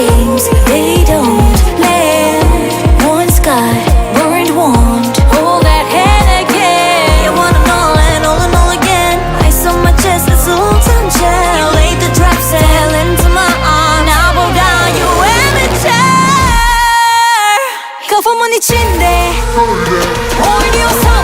flames, they don't land. One sky, burned warned. hold that hand again. You want it all and all and all again. Ice on my chest, it's a long time gel. You laid the trap, and into my arm. I bow down, you amateur. Kafamın içinde, oynuyorsan.